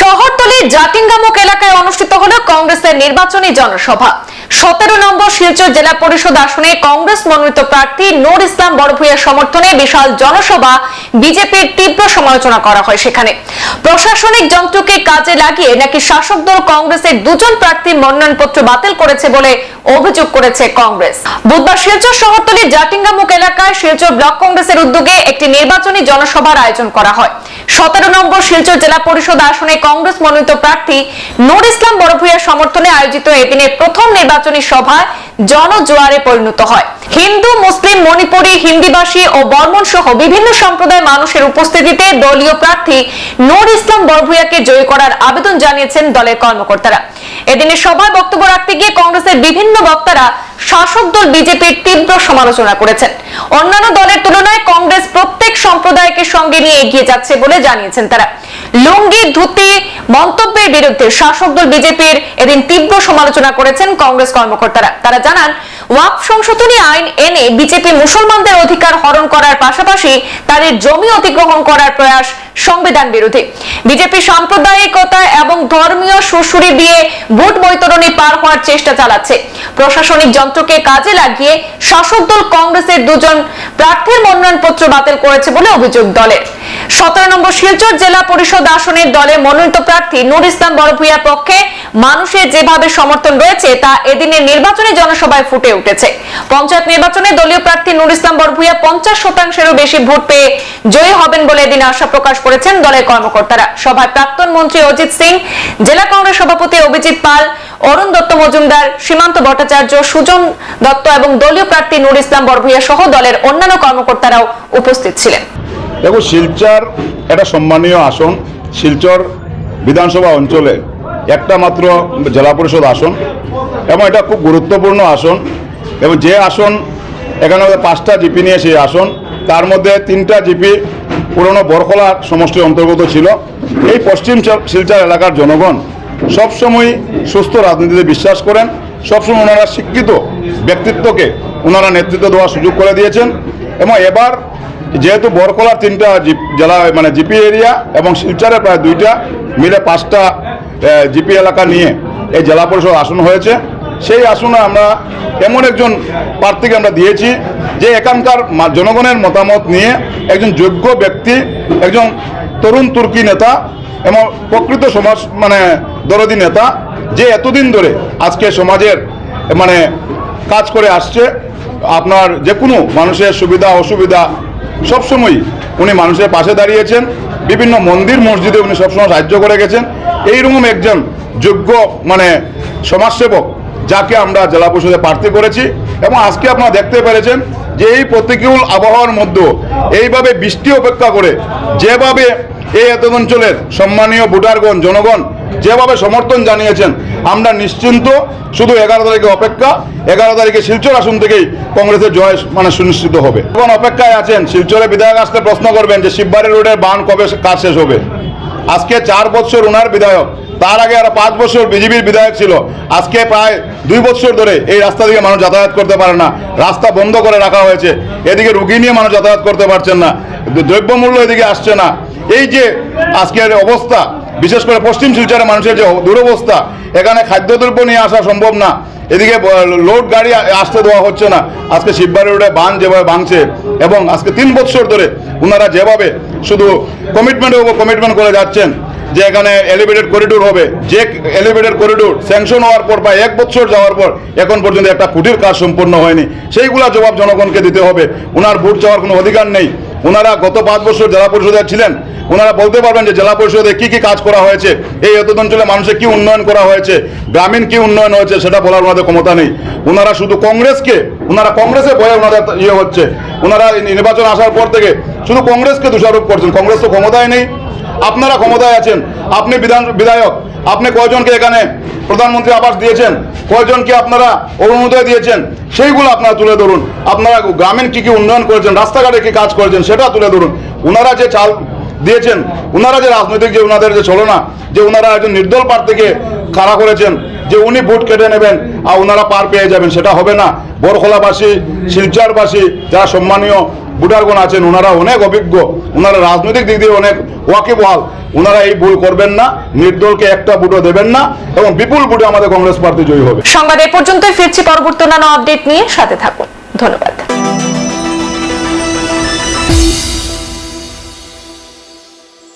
শহরতলির জাতিঙ্গামুখ এলাকায় অনুষ্ঠিত হল কংগ্রেসের নির্বাচনী জনসভা। সতেরো নম্বর শিলচর জেলা পরিষদ আসনে কংগ্রেস মনোনীত প্রার্থী নূর ইসলাম বড়ভূয়ার সমর্থনে বিশাল জনসভা বিজেপির তীব্র সমালোচনা করা হয় সেখানে। প্রশাসনিক যন্ত্রকে কাজে লাগিয়ে নাকি শাসক দল কংগ্রেসের দুজন প্রার্থী মনোনয়নপত্র বাতিল করেছে বলে অভিযোগ করেছে কংগ্রেস। বুধবার শিলচর শহরতলির জাটিঙ্গামুখ এলাকায় শিলচর ব্লক কংগ্রেসের উদ্যোগে একটি নির্বাচনী জনসভার আয়োজন করা হয়। সতেরো নম্বর শিলচর জেলা পরিষদ আসনে কংগ্রেস মনোনীত প্রার্থী নূর ইসলাম বড়ভূয়ার সমর্থনে আয়োজিত এদিনের প্রথম নির্বাচনী সভায় জনজোয়ারে পরিণত হয়। হিন্দু, মুসলিম, মণিপুরী, হিন্দিভাষী ও বর্মন সহ বিভিন্ন সম্প্রদায়ের মানুষের উপস্থিতিতে দলীয় প্রার্থী নূর ইসলাম বড়ভূয়াকে জয়ী করার আবেদন জানিয়েছেন দলের কর্মকর্তারা। এদিনের সভায় বক্তব্য রাখতে গিয়ে কংগ্রেসের বিভিন্ন বক্তারা শাসক দল বিজেপির তীব্র সমালোচনা করেছেন। অন্যান্য দলের তুলনায় কংগ্রেস প্রত্যেক সম্প্রদায়কে সঙ্গে নিয়ে এগিয়ে যাচ্ছে বলে জানিয়েছেন তারা। লুঙ্গি ধুতি মন্তব্যের বিরুদ্ধে শাসক দল বিজেপির এদিন তীব্র সমালোচনা করেছেন কংগ্রেস কর্মকর্তারা। তারা জানান ওয়াকফ সংশোধনী আইন এনে বিজেপি মুসলমানদের অধিকার হরণ করার পাশাপাশি তাদের জমি অধিগ্রহণ করার প্রয়াস সংবিধান বিরোধী। বিজেপি সাম্প্রদায়িকতা এবং ধর্মীয় সুশুরি দিয়ে ভোট বৈতরণী পার হওয়ার চেষ্টা চালাচ্ছে। প্রশাসনিক যন্ত্রকে কাজে লাগিয়ে শাসক দল কংগ্রেসের দুজন প্রার্থীর মনোনয়নপত্র বাতিল করেছে বলে অভিযোগ দলের। সতেরো নম্বর শিলচর জেলা পরিষদ আসনের দলে মনোনীত প্রার্থী নুর ইসলাম বড়ভূয়ার পক্ষে মানুষের যেভাবে সমর্থন রয়েছে, তা এদিনের নির্বাচনী জনসভায় ফুটে উঠেছে। পঞ্চায়েত নির্বাচনে দলীয় প্রার্থী নুর ইসলাম বড়ভূয়া পঞ্চাশ শতাংশেরও বেশি ভোট পেয়ে জয়ী হবেন বলে এদিন আশা প্রকাশ করেছেন দলের কর্মকর্তারা। সভায় প্রাক্তন মন্ত্রী অজিত সিং, জেলা কংগ্রেস সভাপতি অভিজিৎ পাল, অরুণ দত্ত মজুমদার, সীমান্ত ভট্টাচার্য সুজন দত্ত এবং দলীয় প্রার্থী নুর ইসলাম বড়ভূয়া সহ দলের অন্যান্য কর্মকর্তারাও উপস্থিত ছিলেন। দেখো, শিলচর একটা সম্মানীয় আসন, শিলচর বিধানসভা অঞ্চলে একটা মাত্র জেলা পরিষদ আসন, এবং এটা খুব গুরুত্বপূর্ণ আসন, এবং যে আসন, এখানে পাঁচটা জিপি নিয়ে সেই আসন, তার মধ্যে তিনটা জিপি পুরনো বরখলা সমষ্টির অন্তর্গত ছিল। এই পশ্চিম শিলচর এলাকার জনগণ সবসময় সুস্থ রাজনীতিতে বিশ্বাস করেন, সবসময় ওনারা শিক্ষিত ব্যক্তিত্বকে ওনারা নেতৃত্ব দেওয়ার সুযোগ করে দিয়েছেন, এবং এবার যেহেতু বরকলার তিনটা জেলা মানে জিপি এরিয়া এবং শিলচরে প্রায় দুইটা মিলে পাঁচটা জিপি এলাকা নিয়ে এই জেলা পরিষদ আসন হয়েছে। সেই আসনে আমরা এমন একজন প্রার্থীকে আমরা দিয়েছি যে এখানকার জনগণের মতামত নিয়ে একজন যোগ্য ব্যক্তি, একজন তরুণ তুর্কি নেতা এবং প্রকৃত সমাজ মানে দরদি নেতা যে এতদিন ধরে আজকে সমাজের মানে কাজ করে আসছে। আপনার যে কোনো মানুষের সুবিধা, অসুবিধা সবসময় উনি মানুষের পাশে দাঁড়িয়েছেন, বিভিন্ন মন্দির মসজিদে উনি সবসময় সাহায্য করে গেছেন। এইরকম একজন যোগ্য মানে সমাজসেবক যাকে আমরা জেলা পরিষদে প্রার্থী করেছি এবং আজকে আপনারা দেখতে পেরেছেন যে এই প্রতিকূল আবহাওয়ার মধ্যে এইভাবে বৃষ্টি অপেক্ষা করে যেভাবে এই এত অঞ্চলের সম্মানীয় ভোটারগণ, জনগণ যেভাবে সমর্থন জানিয়েছেন, আমরা নিশ্চিন্ত শুধু এগারো তারিখে অপেক্ষা, এগারো তারিখে শিলচর আসন থেকেই কংগ্রেসের জয় মানে সুনিশ্চিত হবে। এখন অপেক্ষায় আছেন, শিলচরে বিধায়ক আসলে প্রশ্ন করবেন যে শিববাড়ি রোডের বান কবে কাজ শেষ হবে? আজকে চার বছর ওনার বিধায়ক, তার আগে আরও পাঁচ বছর বিজেপির বিধায়ক ছিল। আজকে প্রায় দুই বছর ধরে এই রাস্তা দিয়ে মানুষ যাতায়াত করতে পারে না। রাস্তা বন্ধ করে রাখা হয়েছে। এদিকে রুগী নিয়ে মানুষ যাতায়াত করতে পারছেন না। দ্রব্যমূল্য এদিকে আসছে না। এই যে আজকের অবস্থা বিশেষ করে পশ্চিম শিলচরের মানুষের যে দুরবস্থা, এখানে খাদ্যদ্রব্য নিয়ে আসা সম্ভব না। এদিকে লোড গাড়ি আসতে দেওয়া হচ্ছে না। আজকে শিববাড়ি রোডে বান যেভাবে ভাঙছে এবং আজকে তিন বছর ধরে ওনারা যেভাবে শুধু কমিটমেন্টের উপর কমিটমেন্ট করে যাচ্ছেন, যে এখানে এলিভেটেড করিডোর হবে, যে এলিভেটেড করিডোর স্যাংশন হওয়ার পর বা এক বছর যাওয়ার পর এখন পর্যন্ত একটা কুটির কাজ সম্পূর্ণ হয়নি। সেইগুলা জবাব জনগণকে দিতে হবে। ওনার ভোট চাওয়ার কোনো অধিকার নেই। ওনারা গত পাঁচ বছর জেলা পরিষদে ছিলেন। ওনারা বলতে পারবেন যে জেলা পরিষদে কি কি কাজ করা হয়েছে, এই এত অঞ্চলে মানুষের কি উন্নয়ন করা হয়েছে, গ্রামীণ কি উন্নয়ন হয়েছে সেটা বলার ওনাদের ক্ষমতা নেই। ওনারা শুধু কংগ্রেসকে, ওনারা কংগ্রেসের ভয়ে ওনাদের ইয়ে হচ্ছে। ওনারা নির্বাচন আসার পর থেকে শুধু কংগ্রেসকে দোষারোপ করছেন। কংগ্রেস তো ক্ষমতায় নেই। আপনারা ক্ষমতায় আছেন, আপনি বিধান, বিধায়ক, আপনি কয়জনকে এখানে প্রধানমন্ত্রী আবাস দিয়েছেন, কয়জনকে আপনারা অরুণোদয় দিয়েছেন, সেইগুলো আপনারা তুলে ধরুন। আপনারা গ্রামীণ কি কি উন্নয়ন করেছেন, রাস্তাঘাটে কি কাজ করেছেন, সেটা তুলে ধরুন। ওনারা যে চাল দিয়েছেন ওনারা যে রাজনৈতিক যে ওনাদের যে চলনা যে ওনারা একজন নির্দল প্রার্থীকে খাড়া করেছেন, যে উনি ভোট কেটে নেবেন ওনারা পার পেয়ে যাবেন, সেটা হবে না। বরখোলাবাসী, শিলচরবাসী, যারা সম্মানীয় ভোটারগণ আছেন ওনারা অনেক অভিজ্ঞ ওনারা রাজনৈতিক দিক দিয়ে অনেক ওয়াকিবহাল। ওনারা এই ভুল করবেন না, নির্দলকে একটা বুটো দেবেন না, এবং বিপুল বুটে আমাদের কংগ্রেস পার্টি জয়ী হবে। সংবাদ এ পর্যন্তই, ফিরছি পরবর্তী অন্যান্য আপডেট নিয়ে, সাথে থাকুন। ধন্যবাদ।